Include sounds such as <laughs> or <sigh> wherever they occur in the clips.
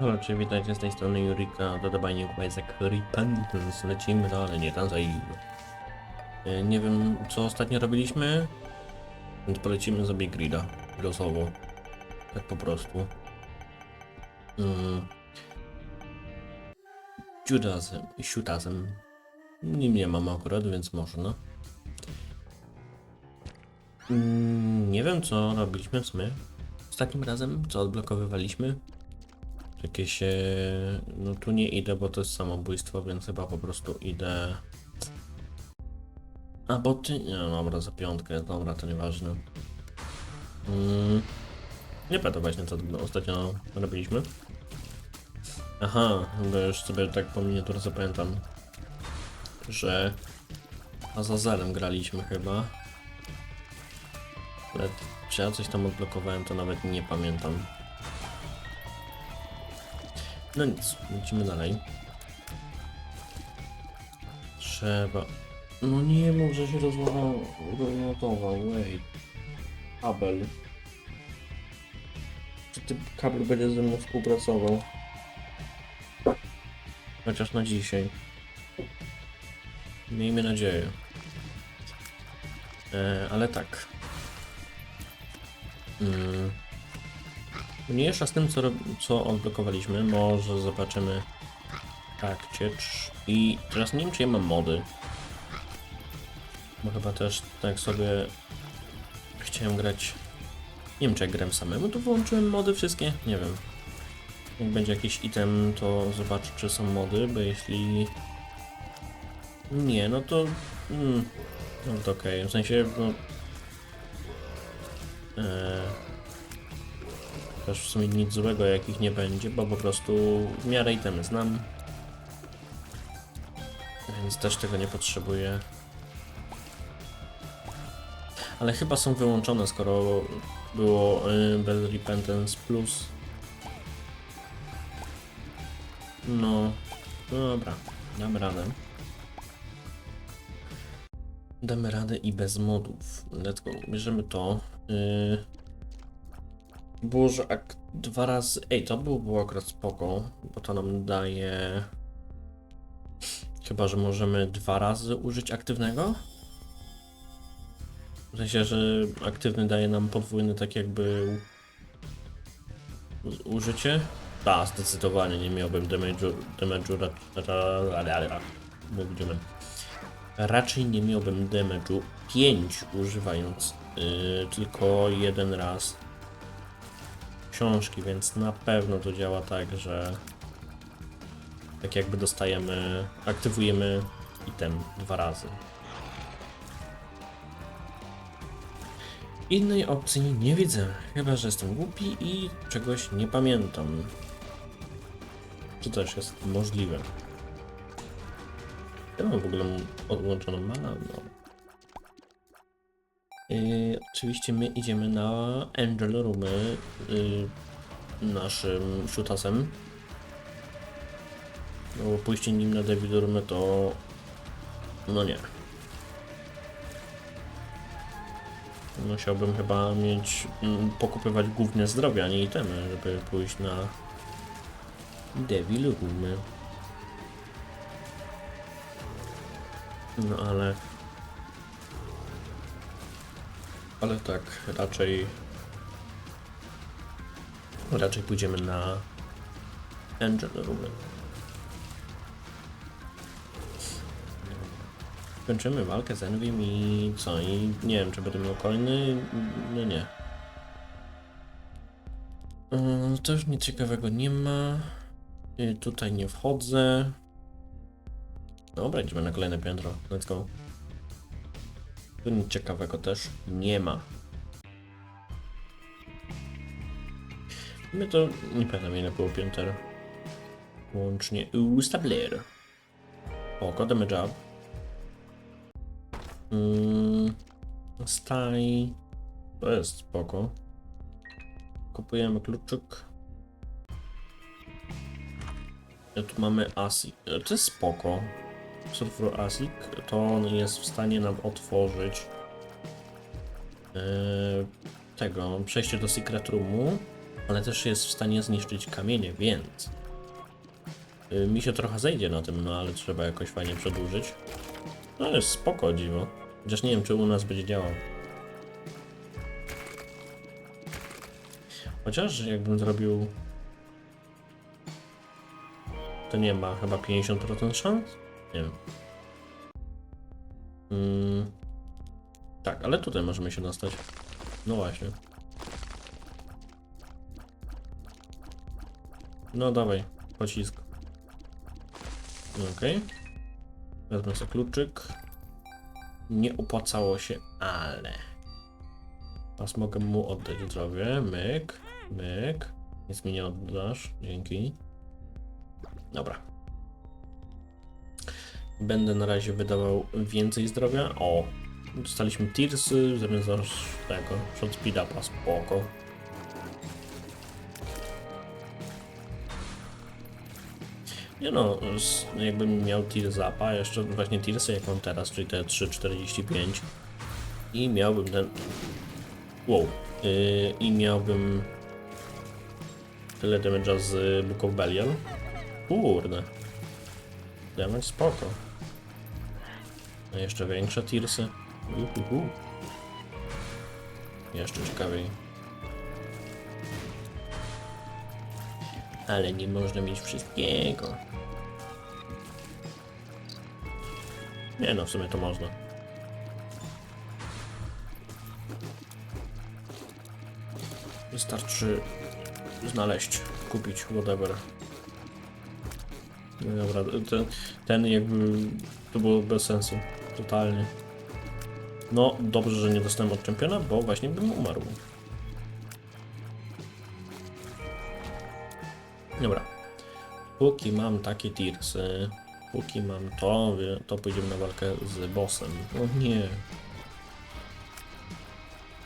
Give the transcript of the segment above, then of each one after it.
Halo, czy witajcie z tej strony Jurika, dodawajnie Isaac Repentance, lecimy dalej, nie tam za E, Nie wiem, co ostatnio robiliśmy, więc polecimy sobie grida, losowo, tak po prostu. Mm. Judasem, Siutasem, nim nie mam akurat, więc można. Mm, Nie wiem, co robiliśmy w sumie. Ostatnim razem, co odblokowywaliśmy, Jakieś. No tu nie idę, bo to jest samobójstwo, więc chyba po prostu idę. A bo ty. Nie, no dobra, za piątkę, dobra, to nieważne. Mm, nie pamiętam właśnie, co ostatnio robiliśmy. Aha, bo już sobie tak po miniaturze pamiętam, że Azazelem graliśmy chyba. Ale czy ja coś tam odblokowałem, to nawet nie pamiętam. No nic, lecimy dalej. Trzeba... No nie mów, że się rozładował, wait. Kabel. Czy ty kabel będzie ze mną współpracował? Chociaż na dzisiaj. Miejmy nadzieję. E, ale tak. Mm. Mniejsza z tym, co, co odblokowaliśmy, może zobaczymy tak, ciecz. I teraz nie wiem, czy ja mam mody. Bo chyba też tak sobie chciałem grać. Nie wiem, czy jak grałem samemu, to wyłączyłem mody wszystkie. Nie wiem. Jak będzie jakiś item, to zobaczę, czy są mody, bo jeśli. Nie, no to. Mm, no to okej. W sensie, no. Eee, też w sumie nic złego jakich nie będzie, bo po prostu w miarę itemy znam. Więc też tego nie potrzebuję. Ale chyba są wyłączone, skoro było y, bez Repentance Plus. No, dobra, damy radę. Damy radę i bez modów. Let's go, bierzemy to. Yy, było, że ak dwa razy. Ej, to było, było akurat spoko, bo to nam daje. Chyba, że możemy dwa razy użyć aktywnego? W sensie, że aktywny daje nam podwójny, tak jakby. użycie? Tak, zdecydowanie nie miałbym damage'u. damage'u widzimy. Raczej nie miałbym damage'u 5 używając yy, tylko jeden raz książki, więc na pewno to działa tak, że tak jakby dostajemy, aktywujemy item dwa razy. Innej opcji nie widzę, chyba że jestem głupi i czegoś nie pamiętam. To też jest możliwe. Ja mam w ogóle odłączoną mana, no. Oczywiście my idziemy na Angel Roomy yy, naszym Shutasem. No bo pójście nim na Devil Roomy to... No nie. Musiałbym chyba mieć... mm, pokupywać głównie zdrowie, a nie itemy, żeby pójść na Devil Roomy. No ale... Ale tak, raczej. Raczej pójdziemy na Angel Roomy. Kończymy walkę z Envym i co? I nie wiem, czy będę miał kolejny. No nie. Yy, Też nic ciekawego nie ma. Yy, Tutaj nie wchodzę. Dobra, idziemy na kolejne piętro. Let's go. Tu nic ciekawego też nie ma. My to nie pamiętam ile było pięter. Łącznie Ustabler. O, kodemy job. Mm, staj. To jest spoko. Kupujemy kluczyk. I tu mamy ASIC. E, To jest spoko. Sulfur ASIC to on jest w stanie nam otworzyć e, tego przejście do Secret Roomu ale też jest w stanie zniszczyć kamienie, więc y, mi się trochę zejdzie na tym, no ale trzeba jakoś fajnie przedłużyć. No jest spoko dziwo. Chociaż nie wiem, czy u nas będzie działał. Chociaż jakbym zrobił... To nie ma chyba 50% szans? Nie wiem. Mm. Tak, ale tutaj możemy się dostać. No właśnie. No dawaj, pocisk. Okej. Wezmę sobie kluczyk. Nie opłacało się, ale... Teraz mogę mu oddać zdrowie. Myk, myk. Nic mi nie oddasz, dzięki. Dobra. Będę na razie wydawał więcej zdrowia. O, dostaliśmy Tearsy zamiast tego, shot speed upa, spoko. Nie no, jakbym miał Tears upa, jeszcze właśnie Tearsy jak mam teraz, czyli te 3,45 i miałbym ten... Wow. Yy, I miałbym tyle damage'a z Book of Belial. Kurde. Damage spoko. A jeszcze większe tirsy. Uhuhu. Jeszcze ciekawiej. Ale nie można mieć wszystkiego. Nie no, w sumie to można. Wystarczy znaleźć, kupić, whatever. No Dobra, ten, ten jakby to było bez sensu. Totalnie. No, dobrze, że nie dostałem od czempiona, bo właśnie bym umarł. Dobra. Póki mam takie tirsy, póki mam to, to pójdziemy na walkę z bossem. O nie.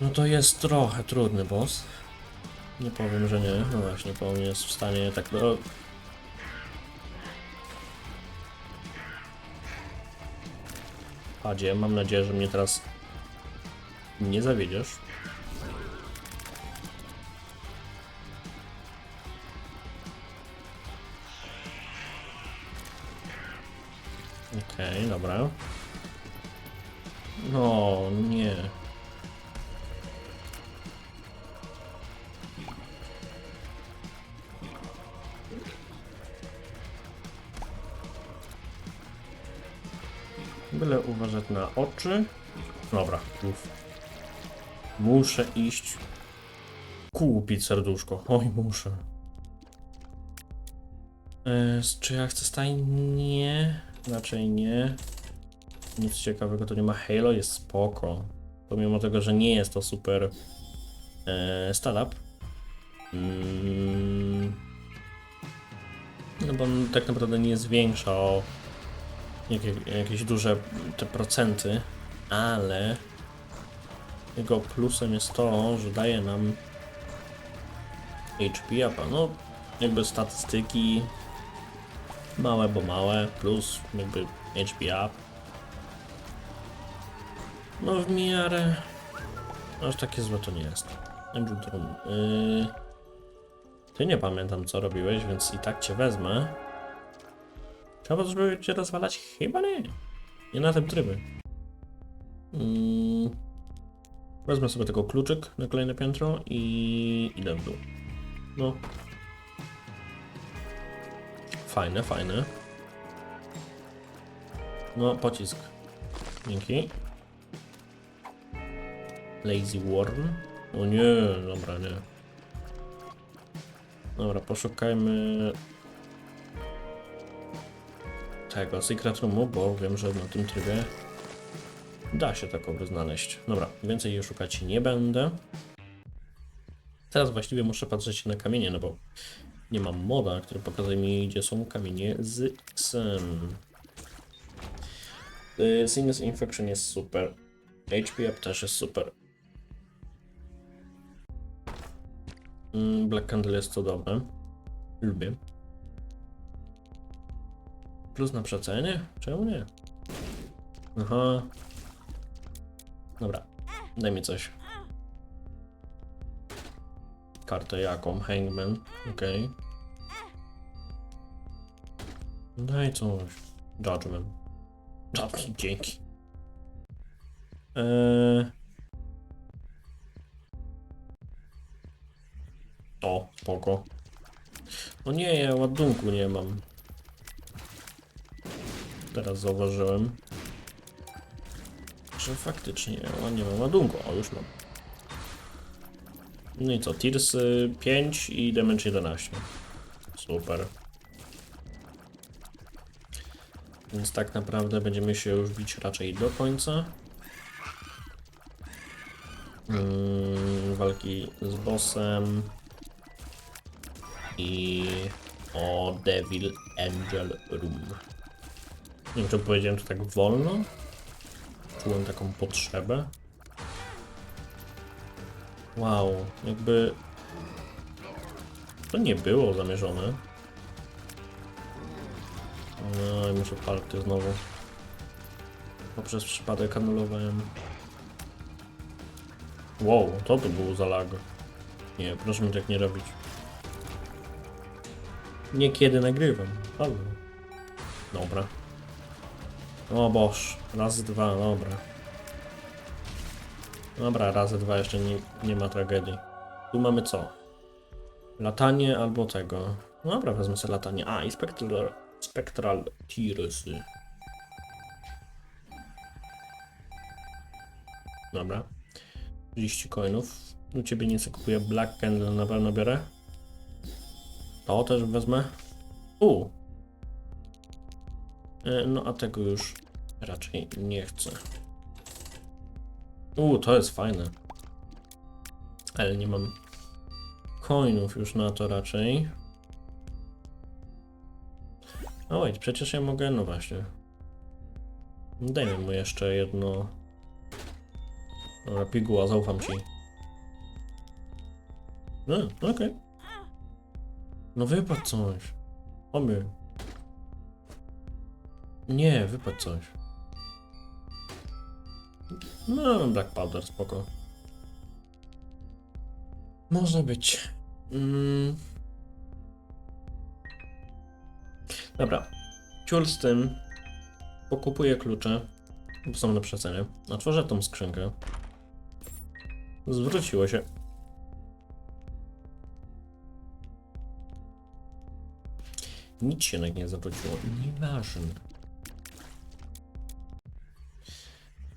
No to jest trochę trudny boss. Nie powiem, że nie. No właśnie, bo on jest w stanie tak... No, Mam nadzieję, że mnie teraz nie zawiedziesz. Byle uważać na oczy. Dobra, uff. Muszę iść kupić serduszko. Oj, muszę. E, czy ja chcę staj? Nie. Raczej nie. Nic ciekawego to nie ma. Halo jest spoko. Pomimo tego, że nie jest to super e, startup. Mm, no bo tak naprawdę nie zwiększa o jakieś duże te procenty, ale jego plusem jest to, że daje nam HP upa. No, jakby statystyki małe, bo małe, plus jakby HP up. No w miarę aż takie złe to nie jest. Andrew Drum. Yy, ty nie pamiętam co robiłeś, więc i tak cię wezmę. Trzeba żeby cię rozwalać? Chyba nie. Nie na tym trybie. Mm. Wezmę sobie tylko kluczyk na kolejne piętro i idę w dół. No. Fajne, fajne. No, pocisk. Dzięki. Lazy Worm. O nie, dobra, nie. Dobra, poszukajmy tego Secret Roomu, bo wiem, że na tym trybie da się takowy znaleźć. Dobra, więcej jej szukać nie będę. Teraz właściwie muszę patrzeć na kamienie, no bo nie mam moda, który pokazuje mi, gdzie są kamienie z X-em. Y, Sinus Infection jest super. HP Up też jest super. Mm, Black Candle jest cudowne. Lubię. Plus na przecenie? Czemu nie? Aha. Dobra, daj mi coś. Kartę jaką? Hangman. Okej. Daj coś. Judgment. Judgment, dzięki. Eee... O, spoko. O nie, ja ładunku nie mam. Teraz zauważyłem. Że faktycznie nie mam ładunku. O, już mam. No i co? Tears y, 5 i damage 11. Super. Więc tak naprawdę będziemy się już bić raczej do końca. Mm, walki z bossem. I o Devil Angel Room. Nie wiem, czy powiedziałem to tak wolno. Czułem taką potrzebę. Wow, jakby to nie było zamierzone. No i muszę party znowu. Bo przez przypadek anulowałem. Wow, to to było za lag. Nie, proszę mi tak nie robić. Niekiedy nagrywam. Halo. Dobra. O boż, raz, dwa, dobra. Dobra, razy dwa jeszcze nie, nie ma tragedii. Tu mamy co? Latanie albo tego. No Dobra, wezmę sobie latanie. A, i Spectral, spectral Tearsy. Dobra. 30 coinów. U ciebie nie kupuję Black Candle, na pewno biorę. To też wezmę. U. E, No a tego już raczej nie chcę. U, to jest fajne. Ale nie mam coinów już na to raczej. O, wait, przecież ja mogę, no właśnie. Dajmy mu jeszcze jedno. Dobra, piguła, zaufam ci. No, okej. No wypadł coś. Oby. Nie, wypadł coś. No, Black Powder, spoko. Może być. Mm. Dobra. Ciul z tym. Pokupuję klucze. Bo są na przecenie. Otworzę tą skrzynkę. Zwróciło się. Nic się jednak nie zawróciło. Nieważne.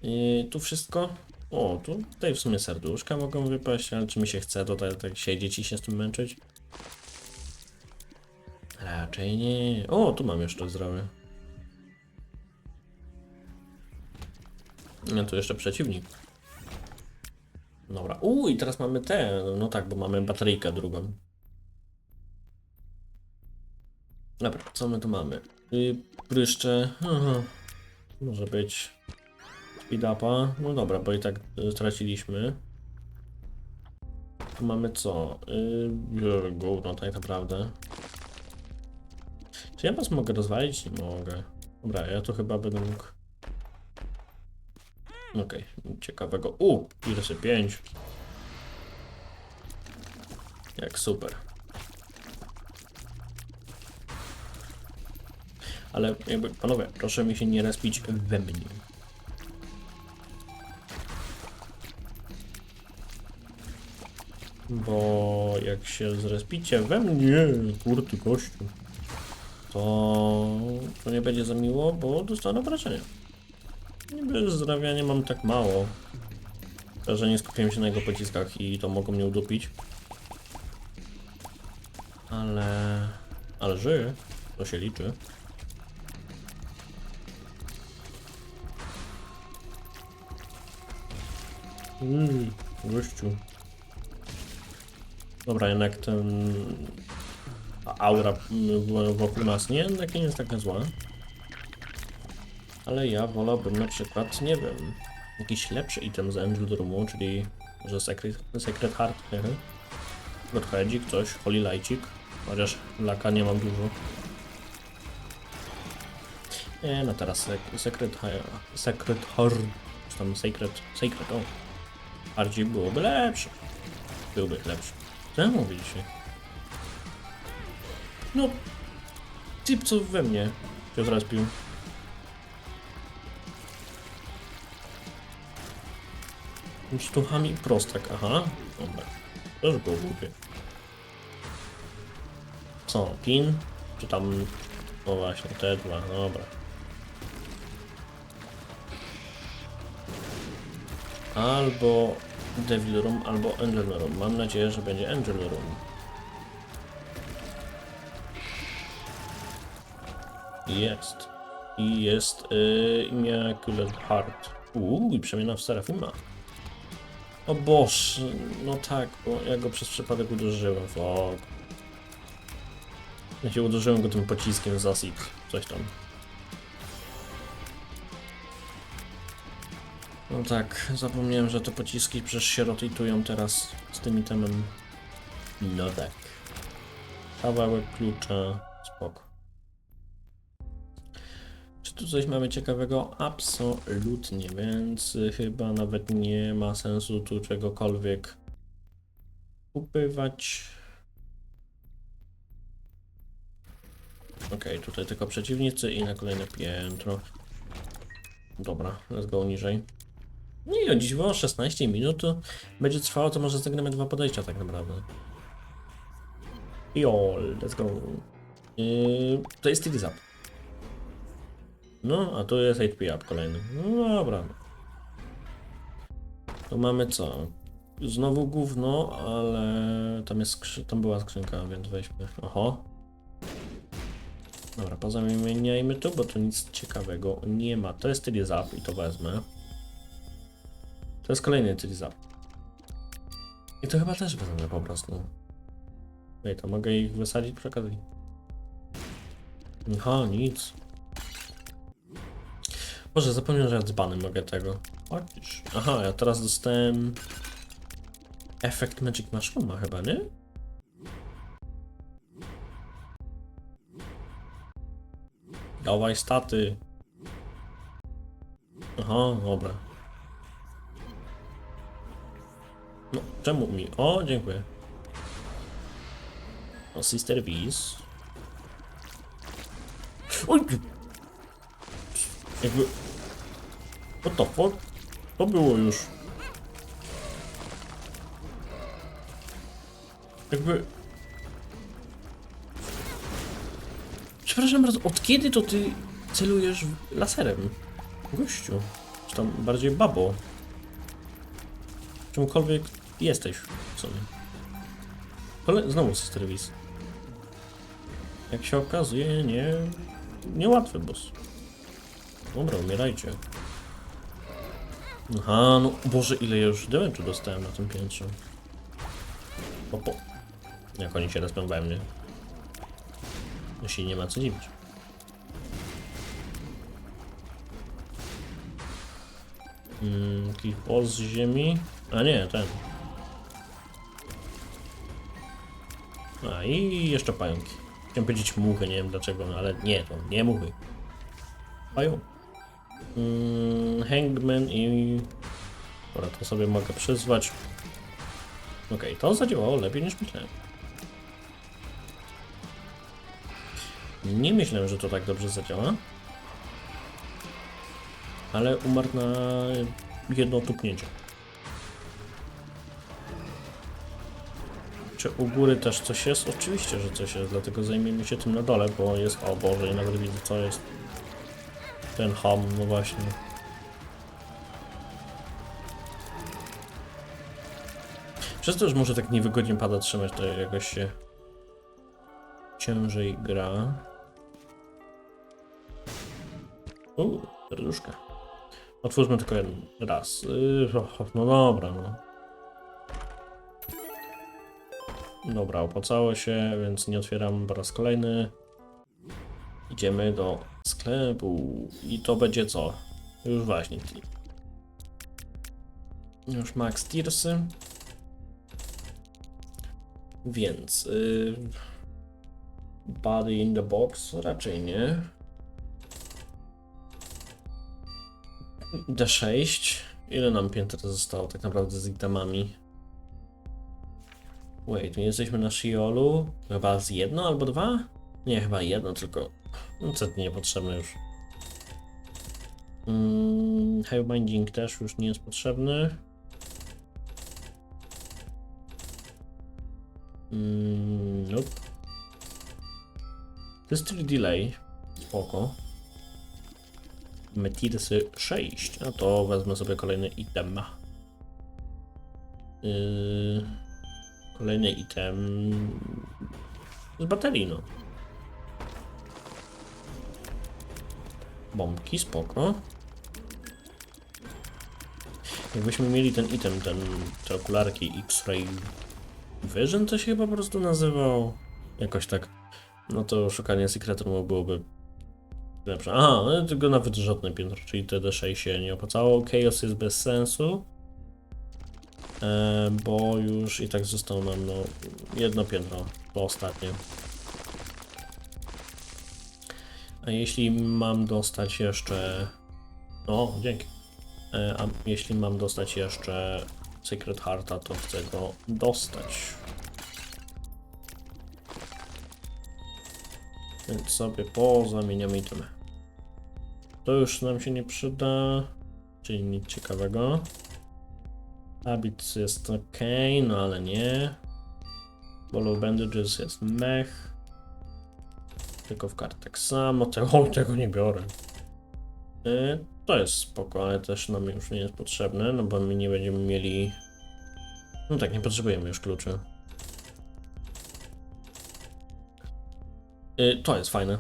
I tu wszystko. O, tu tutaj w sumie serduszka mogą wypaść, ale czy mi się chce tutaj tak siedzieć i się z tym męczyć? Raczej nie. O, tu mam jeszcze zdrowie. No tu jeszcze przeciwnik. Dobra. Uuu, i teraz mamy te. No tak, bo mamy bateryjkę drugą. Dobra, co my tu mamy? Y, pryszcze. Aha. Może być. Speed upa. No dobra, bo i tak y, straciliśmy. Tu mamy co? Yy, gówno tak naprawdę. Czy ja was mogę rozwalić? Nie mogę. Dobra, ja tu chyba będę mógł... Okej, ciekawego. U, Irsy 5. Jak super. Ale jakby, panowie, proszę mi się nie respić we mnie. Bo jak się zrespicie we mnie, kurty kościół, to, to nie będzie za miło, bo dostanę obrażenia. Niby zdrowia nie mam tak mało, że nie skupiłem się na jego pociskach i to mogą mnie udupić. Ale... ale żyję, to się liczy. Mmm, gościu. Dobra, jednak ten aura wokół nas nie, nie jest taka zła. Ale ja wolałbym na przykład, nie wiem, jakiś lepszy item z Angel Roomu, czyli może Secret, Secret Heart, hehe. Godheadzik, coś, Holy Lightcik, chociaż laka nie mam dużo. Nie, no teraz sek- Secret Secret Heart, czy tam Secret, Secret, o. Bardziej byłoby lepsze. Byłby lepszy. Mówię dzisiaj? No, typ co we mnie się zrespił. Sztuchami prostak, aha. Dobra. To już było głupie. Co, pin? Czy tam... No właśnie, te dwa, dobra. Albo Devil Room, albo Angel Room. Mam nadzieję, że będzie Angel Room. Jest. I jest yy, Immaculate Heart. Uuu, i przemiana w Serafima. O Boże, no tak, bo ja go przez przypadek uderzyłem, fuck. Ja się uderzyłem go tym pociskiem z acid, coś tam. No tak, zapomniałem, że te pociski przecież się rotują teraz z tym itemem. No tak. Kawałek klucza, spoko. Czy tu coś mamy ciekawego? Absolutnie, więc chyba nawet nie ma sensu tu czegokolwiek kupywać. Okej, tutaj tylko przeciwnicy i na kolejne piętro. Dobra, let's go niżej. Nie, o dziś było 16 minut, będzie trwało, to może zagramy dwa podejścia tak naprawdę. Jo, let's go. Yy, to jest Tidy Zap. No, a tu jest HP up kolejny. No dobra. To mamy co? Znowu gówno, ale tam jest skrzy... tam była skrzynka, więc weźmy. Oho. Dobra, pozamieniajmy to, bo tu nic ciekawego nie ma. To jest Tidy Zap i to wezmę. To jest kolejny Tidy Zap. I to chyba też wezmę po prostu. Ej, to mogę ich wysadzić przy okazji. Aha, nic. Boże, zapomniałem, że ja dzbany mogę tego. Chociaż. Aha, ja teraz dostałem... Efekt Magic Mushrooma chyba, nie? Dawaj staty. Aha, dobra. No, czemu mi? O, dziękuję. O, Sister Bees. Oj! Jakby... What the fuck? To było już. Jakby... Przepraszam bardzo, od kiedy to ty celujesz laserem? Gościu. Czy tam bardziej babo? Czymkolwiek jesteś w sumie. Ale znowu Bees. Jak się okazuje, nie... Niełatwy boss. Dobra, umierajcie. Aha, no Boże, ile już damage'u dostałem na tym piętrze. Opo. Jak oni się respią we mnie. Jeśli nie ma co dziwić. Mm, boss z ziemi. A nie, ten. A i jeszcze pająki. Chciałem powiedzieć muchy, nie wiem dlaczego, no ale nie, to nie muchy. Pająk. Mm, Hangman i... Dobra, to sobie mogę przyzwać. Okej, to zadziałało lepiej niż myślałem. Nie myślałem, że to tak dobrze zadziała. Ale umarł na jedno tupnięcie. Czy u góry też coś jest? Oczywiście, że coś jest, dlatego zajmiemy się tym na dole, bo jest... O Boże, i nawet widzę co jest. Ten ham, no właśnie. Przez to już może tak niewygodnie pada trzymać, to jakoś się ciężej gra. Uuu, serduszka. Otwórzmy tylko jeden raz. Yy, no dobra, no. Dobra, opłacało się, więc nie otwieram po raz kolejny. Idziemy do sklepu i to będzie co? Już właśnie. Już max tiersy. Więc y, body in the box raczej nie. D6. Ile nam pięter zostało tak naprawdę z itemami? Wait, my jesteśmy na Shiolu. Chyba z jedno albo dwa? Nie, chyba jedno, tylko. No co niepotrzebne już. Mm, Hive Binding też już nie jest potrzebny. Mm, nope. 3 delay. Spoko. Metirsy 6. A to wezmę sobie kolejny item. Yy, kolejny item z baterii, no. Bombki, spoko. Jakbyśmy mieli ten item, ten, te okularki X-Ray Vision to się po prostu nazywał. Jakoś tak. No to szukanie Secret Roomu byłoby lepsze. Aha, no tylko nawet żadne piętro, czyli TD6 się nie opłacało. Chaos jest bez sensu. E, bo już i tak zostało nam no, jedno piętro, to ostatnie. A jeśli mam dostać jeszcze... O, dzięki. E, a jeśli mam dostać jeszcze Secret Hearta, to chcę go dostać. Więc sobie pozamieniamy itemy. To już nam się nie przyda, czyli nic ciekawego. Habits jest ok, no ale nie. Ball of Bandages jest mech. Tylko w kartach tak samo, <laughs> tego, tego nie biorę. Y, to jest spoko, ale też nam już nie jest potrzebne, no bo my nie będziemy mieli... No tak, nie potrzebujemy już kluczy. Y, to jest fajne.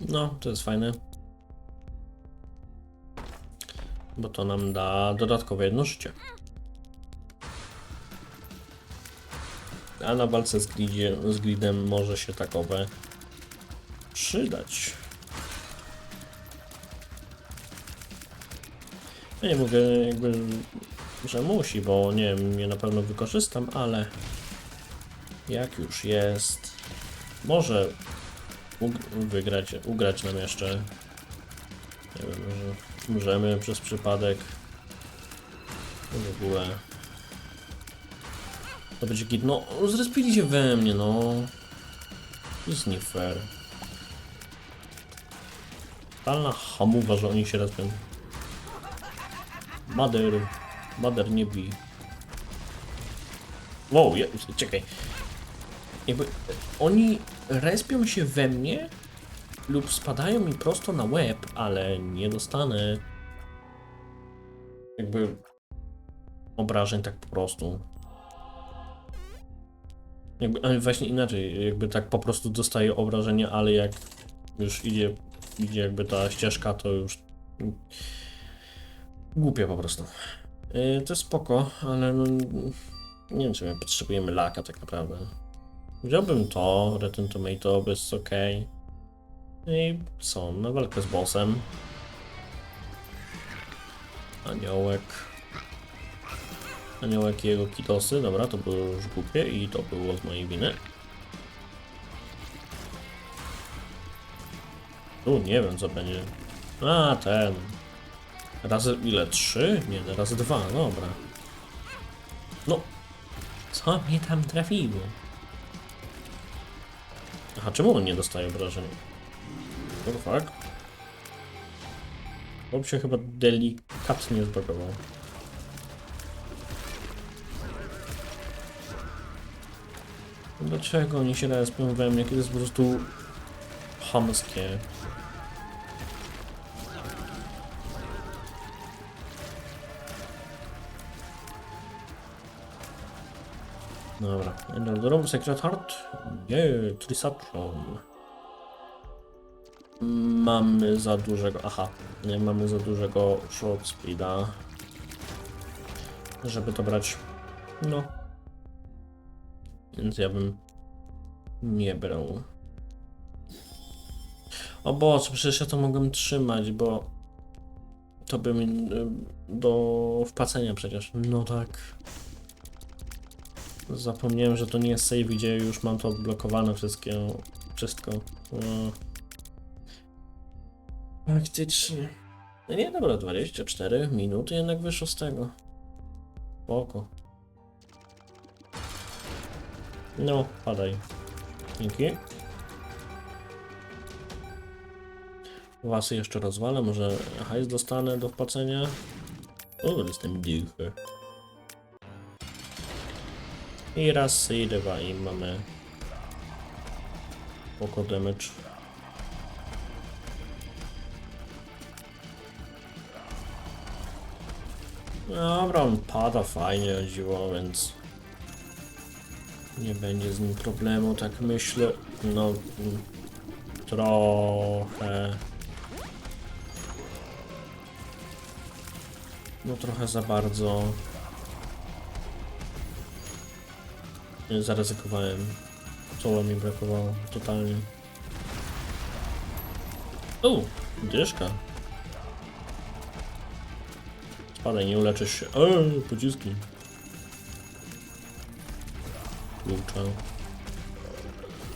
No, to jest fajne. Bo to nam da dodatkowe jedno życie. A na walce z, gridzie, z może się takowe przydać. Ja nie mówię jakby, że musi, bo nie wiem, je na pewno wykorzystam, ale jak już jest, może wygrać, ugrać nam jeszcze. Nie wiem, że możemy przez przypadek w ogóle. To będzie git. No, zrespili się we mnie, no. Jest nie fair. Totalna hamuwa, że oni się respią. Mother. Mother nie bij. Wow, je, czekaj. Jakby oni respią się we mnie lub spadają mi prosto na łeb, ale nie dostanę jakby obrażeń tak po prostu. Jakby, właśnie inaczej, jakby tak po prostu dostaję obrażenia, ale jak już idzie, idzie jakby ta ścieżka, to już głupie po prostu. Yy, to jest spoko, ale no, nie wiem czy my potrzebujemy laka tak naprawdę. Wziąłbym to, Return Tomato, jest ok. I co, na walkę z bossem. Aniołek. Aniołek i jego kitosy, dobra, to było już głupie i to było z mojej winy. Tu nie wiem co będzie. A, ten. Razy ile? Trzy? Nie, razy dwa, dobra. No. Co mnie tam trafiło? Aha, czemu on nie dostaje obrażeń? The fuck? Bob się chyba delikatnie zbagował. Dlaczego oni się respią we mnie, kiedy jest po prostu chamskie? Dobra, Emerald Secret Heart? Nie, Trisatron. Mamy za dużego, aha, nie mamy za dużego short speeda, żeby to brać, no. Więc ja bym nie brał. O Boże, przecież ja to mogłem trzymać, bo to by mi y, do wpłacenia przecież. No tak. Zapomniałem, że to nie jest save, gdzie już mam to odblokowane wszystkie, wszystko. No. Faktycznie. No nie, dobra, 24 minuty jednak wyszło z tego. Spoko. No, padaj. Dzięki. Wasy jeszcze rozwalę, może hajs dostanę do wpłacenia. O, jestem duchy. I raz, i dwa, i mamy Poko damage. Dobra, on pada fajnie dziwo, więc nie będzie z nim problemu, tak myślę. No, mm, trochę. No trochę za bardzo. Zaryzykowałem. Czoła mi brakowało, totalnie. O, dyszka. Spadaj, nie uleczysz się. Eee, pociski.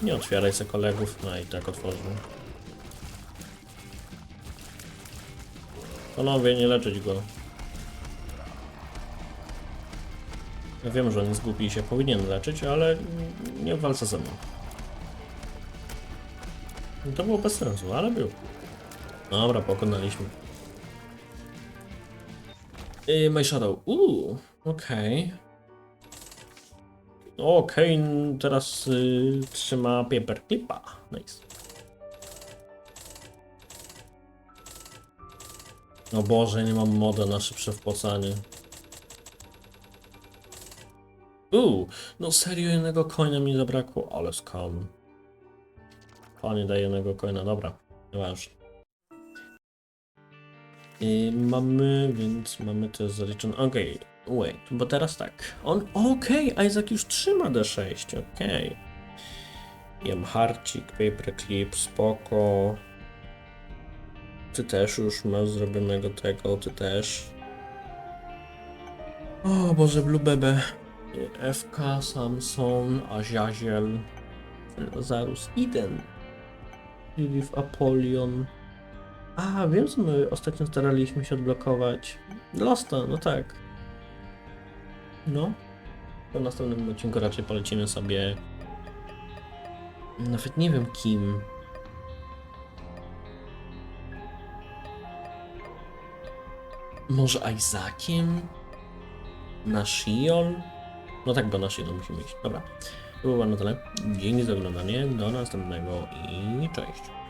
Nie otwieraj se kolegów. No i tak otworzył. Panowie, nie leczyć go. Ja wiem, że on jest się powinien leczyć, ale nie walczę ze mną. To było bez sensu, ale był. Dobra, pokonaliśmy. Yy, My Shadow. Uuu, okej. Okej, teraz y, trzyma paperclipa. Nice. O Boże, nie mam moda na szybsze wpłacanie. Uuu, no serio jednego coina mi zabrakło, ale skam. Panie daje jednego coina, dobra, nieważne. I mamy, więc mamy to zaliczone. Okej, wait, bo teraz tak. On, okej, Isaac już trzyma D6, okej. Jem harcik, paperclip, spoko. Ty też już masz zrobionego tego, ty też. O Boże, Blue Bebe. FK, Samson, Aziaziel, Lazarus, Eden, Lilith, Apolion. A, wiem co my ostatnio staraliśmy się odblokować. Losta, no tak. No. To w następnym odcinku raczej polecimy sobie... Nawet nie wiem kim. Może Isaaciem? Na Shiol? No tak, bo na Shiol musimy iść. Dobra. To było na tyle. Dzięki za oglądanie. Do następnego i cześć.